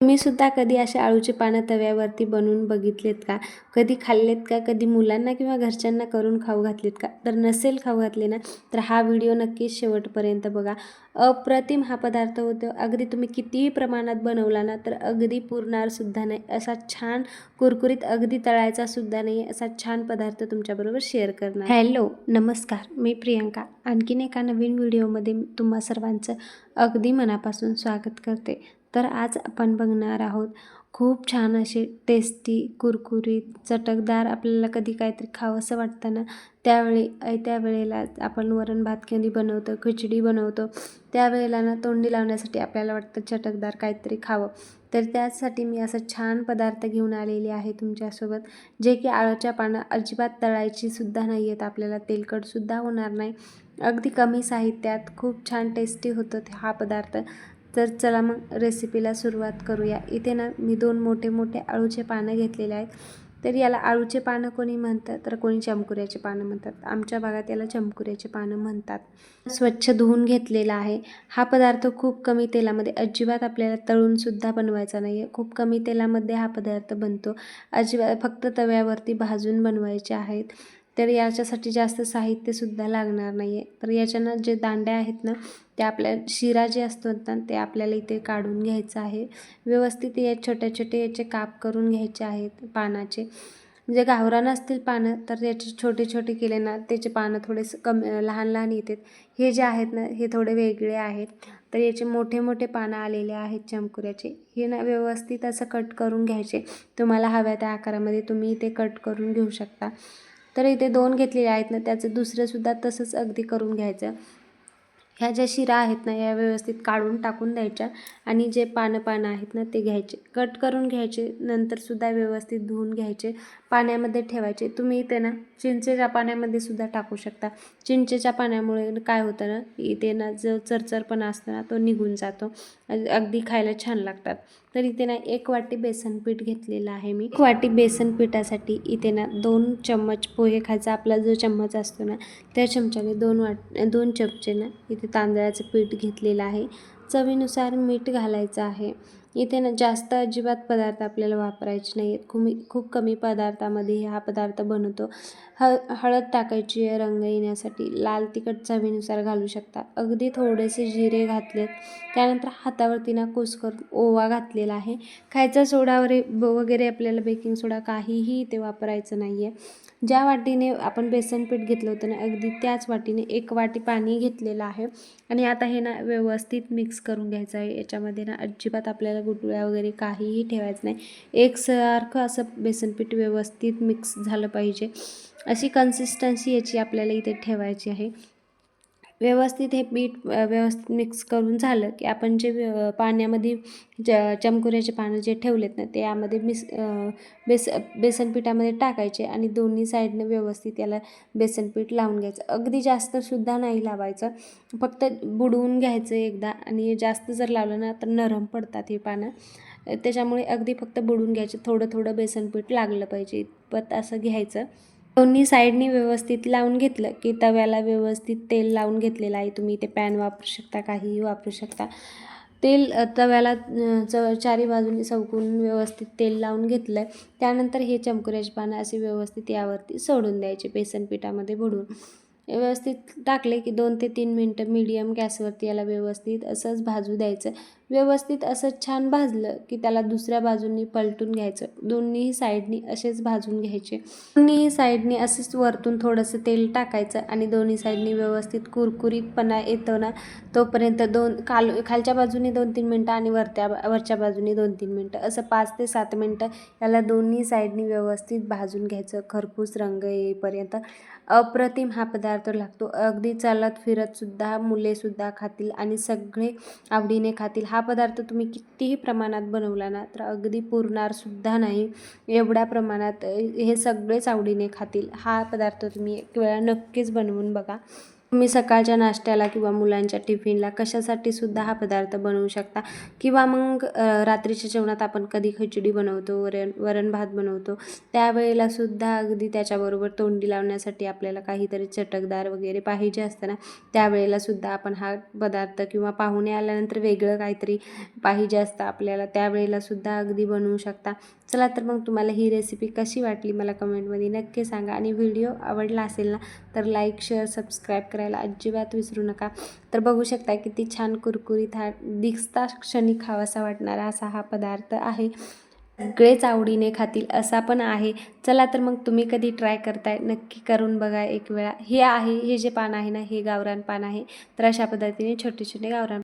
तुम्ही सुद्धा कधी अशा आळूची पानं तव्यावरती बनवून बघितलेत का? कधी खाल्लेत का? कधी मुलांना किंवा घरच्यांना करून खाऊ घातलेत का? तर नसेल खाऊ घातले ना तर हा व्हिडिओ नक्कीच शेवटपर्यंत बघा. अप्रतिम हा पदार्थ होतो. अगदी तुम्ही कितीही प्रमाणात बनवला ना तर अगदी पुरणारसुद्धा नाही. असा छान कुरकुरीत अगदी तळायचा सुद्धा नाही. असा छान पदार्थ तुमच्याबरोबर शेअर करणार. हॅलो नमस्कार. मी प्रियंका. आणखीन एका नवीन व्हिडिओमध्ये तुम्हा सर्वांचं अगदी मनापासून स्वागत करते. तर आज आपण बघणार आहोत खूप छान असे टेस्टी कुरकुरीत चटकदार आपल्याला कधी काहीतरी खावंसं वाटतं ना त्यावेळी त्या त्यावेळेला आपण वरण भात कधी बनवतो खिचडी बनवतो त्यावेळेला ना तोंडी लावण्यासाठी आपल्याला वाटतं चटकदार काहीतरी खावं. तर त्यासाठी मी असं छान पदार्थ घेऊन आलेले आहे तुमच्यासोबत जे की आळूच्या पानं अजिबात तळायचीसुद्धा नाही आहेत आपल्याला तेलकटसुद्धा होणार नाही. अगदी कमी साहित्यात खूप छान टेस्टी होतं हा पदार्थ. तर चला मग रेसिपीला सुरुवात करूया. इथे ना मी दोन मोठे मोठे आळूचे पानं घेतलेले आहेत. तर याला आळूचे पानं कोणी म्हणतात? तर कोणी चमकुऱ्याचे पानं म्हणतात. आमच्या भागात याला चमकुऱ्याचे पानं म्हणतात. स्वच्छ धुवून घेतलेला आहे. हा पदार्थ खूप कमी तेलामध्ये अजिबात आपल्याला तळूनसुद्धा बनवायचा नाही आहे खूप कमी तेलामध्ये हा पदार्थ बनतो. अजिबात फक्त तव्यावरती भाजून बनवायचे आहेत. तर याच्यासाठी जास्त साहित्यसुद्धा लागणार नाही आहे तर याच्यानं जे दांड्या आहेत ना ते आपल्या शिरा जे असतो ना ते आपल्याला इथे काढून घ्यायचं आहे. व्यवस्थित या छोट्या छोटे याचे काप करून घ्यायचे आहेत पानाचे. जे गावरान असतील पानं तर याचे छोटे छोटे केले ना त्याचे पानं थोडे कम लहान लहान येतात. हे जे आहेत ना हे थोडे वेगळे आहेत. तर याचे मोठे मोठे पानं आलेले आहेत चमकुऱ्याचे. हे ना व्यवस्थित असं कट करून घ्यायचे. तुम्हाला हव्या त्या आकारामध्ये तुम्ही ते कट करून घेऊ शकता. तर इथे दोन घेतलेले आहेत ना त्याचं दुसरंसुद्धा तसंच अगदी करून घ्यायचं. ह्या ज्या शिरा आहेत ना या व्यवस्थित काढून टाकून द्यायच्या आणि जे पानं पानं आहेत ना ते घ्यायचे. कट करून घ्यायचे नंतरसुद्धा व्यवस्थित धुवून घ्यायचे पाण्यामध्ये ठेवायचे. तुम्ही इथे ना चिंचेच्या पाण्यामध्ये सुद्धा टाकू शकता. चिंचेच्या पाण्यामुळे काय होतं ना इथे ना जो चरचरपणा असतो ना तो निघून जातो. अगदी खायला छान लागतात. तर इथे ना एक वाटी बेसन पीठ घेतलेलं आहे मी. एक वाटी बेसन पिठासाठी इथे ना दोन चम्मच पोहे खायचा आपला जो चम्मच असतो ना त्या चमच्याने दोन वाट दोन चमचे ना इथे तांदळाचं पीठ घेतलेलं आहे. चवीनुसार मीठ घालायचं आहे. इथे ना जास्त अजिबात पदार्थ आपल्याला वापरायचे नाही आहेत खूप खूप कमी पदार्थामध्ये हा पदार्थ बनवतो. ह हळद टाकायची आहे रंग येण्यासाठी. लाल तिखट चवीनुसार घालू शकता अगदी थोडेसे जिरे घातलेत. त्यानंतर हातावरती ना कुस करून ओवा घातलेला आहे. खायचा सोडा वगैरे वगैरे आपल्याला बेकिंग सोडा काहीही ते वापरायचं नाही आहे ज्या वाटीने आपण बेसन पीठ घेतलं होतं ना अगदी त्याच वाटीने एक वाटी पाणी घेतलेलं आहे. आणि आता हे ना व्यवस्थित मिक्स करून घ्यायचं आहे. याच्यामध्ये ना अजिबात आपल्याला गुटळ्या वगैरे काहीही ठेवायचं नाही. एकसारखं असं बेसनपीठ व्यवस्थित मिक्स झालं पाहिजे. अशी कन्सिस्टन्सी याची आपल्याला इथे ठेवायची आहे. व्यवस्थित हे पीठ व्यवस्थित मिक्स करून झालं की आपण जे पाण्यामध्ये ज चमकुऱ्याचे पानं जे ठेवलेत ना ते यामध्ये मिस बेस बेसन पिठामध्ये टाकायचे आणि दोन्ही साईडनं व्यवस्थित याला बेसन पीठ लावून घ्यायचं. अगदी जास्तसुद्धा नाही लावायचं. फक्त बुडवून घ्यायचं एकदा आणि जास्त जर लावलं ना तर नरम पडतात हे पानं. त्याच्यामुळे अगदी फक्त बुडून घ्यायचे. थोडं थोडं बेसन पीठ लागलं पाहिजे इतपत असं घ्यायचं. दोन्ही साईडनी व्यवस्थित लावून घेतलं की तव्याला व्यवस्थित तेल लावून घेतलेलं आहे. तुम्ही ते पॅन वापरू शकता काहीही वापरू शकता. तेल तव्याला च चारी बाजूनी चौकून व्यवस्थित तेल लावून घेतलं त्यानंतर हे चमकुऱ्याचे पानं असे व्यवस्थित यावरती सोडून द्यायचे बेसन पिठामध्ये बुडून. व्यवस्थित टाकले की दोन ते तीन मिनटं मीडियम गॅसवरती याला व्यवस्थित असंच भाजू द्यायचं. व्यवस्थित असं छान भाजलं की त्याला दुसऱ्या बाजूंनी पलटून घ्यायचं. दोन्ही साईडनी असेच भाजून घ्यायचे. दोन्ही साईडनी असंच वरतून थोडंसं तेल टाकायचं आणि दोन्ही साईडनी व्यवस्थित कुरकुरीतपणा येतो ना तोपर्यंत दोन काल खालच्या बाजूने दोन तीन मिनटं आणि वरत्या वरच्या बाजूने दोन तीन मिनटं. असं पाच ते सात मिनटं याला दोन्ही साईडनी व्यवस्थित भाजून घ्यायचं. खरपूस रंग येईपर्यंत. अप्रतिम हा पदार्थ लागतो. अगदी चालत फिरतसुद्धा मुलेसुद्धा खातील आणि सगळे आवडीने खातील. हा हा पदार्थ तुम्ही कितीही प्रमाणात बनवला ना तर अगदी पुरणारसुद्धा नाही. एवढ्या प्रमाणात हे सगळेच आवडीने खातील. हा पदार्थ तुम्ही एक वेळा नक्कीच बनवून बघा. तुम्ही सकाळच्या नाश्त्याला किंवा मुलांच्या टिफिनला कशासाठी सुद्धा हा पदार्थ बनवू शकता? किंवा मग रात्रीच्या जेवणात आपण कधी खिचडी बनवतो वरण वरण भात बनवतो त्यावेळेला सुद्धा अगदी त्याच्याबरोबर तोंडी लावण्यासाठी आपल्याला काहीतरी चटकदार वगैरे पाहिजे असतं ना? त्यावेळेला सुद्धा आपण हा पदार्थ किंवा पाहुणे आल्यानंतर वेगळं काहीतरी पाहिजे असतं आपल्याला त्यावेळेला सुद्धा अगदी बनवू शकता. चला तर मग तुम्हाला ही रेसिपी कशी वाटली मला कमेंटमध्ये नक्की सांगा. आणि व्हिडिओ आवडला असेल ना तर लाईक शेअर सबस्क्राईब करायला अजिबात विसरू नका. तर बघू शकता किती छान कुरकुरीत हा दिसता क्षणी खावासा वाटणारा असा हा पदार्थ आहे. सगळेच आवडीने खातील असा पण आहे. चला तर मग तुम्ही कधी ट्राय करताय नक्की करून बघा एक वेळा. हे आहे हे जे पान आहे ना हे गावरान पान आहे. तर अशा पद्धतीने छोटे छोटे गावरान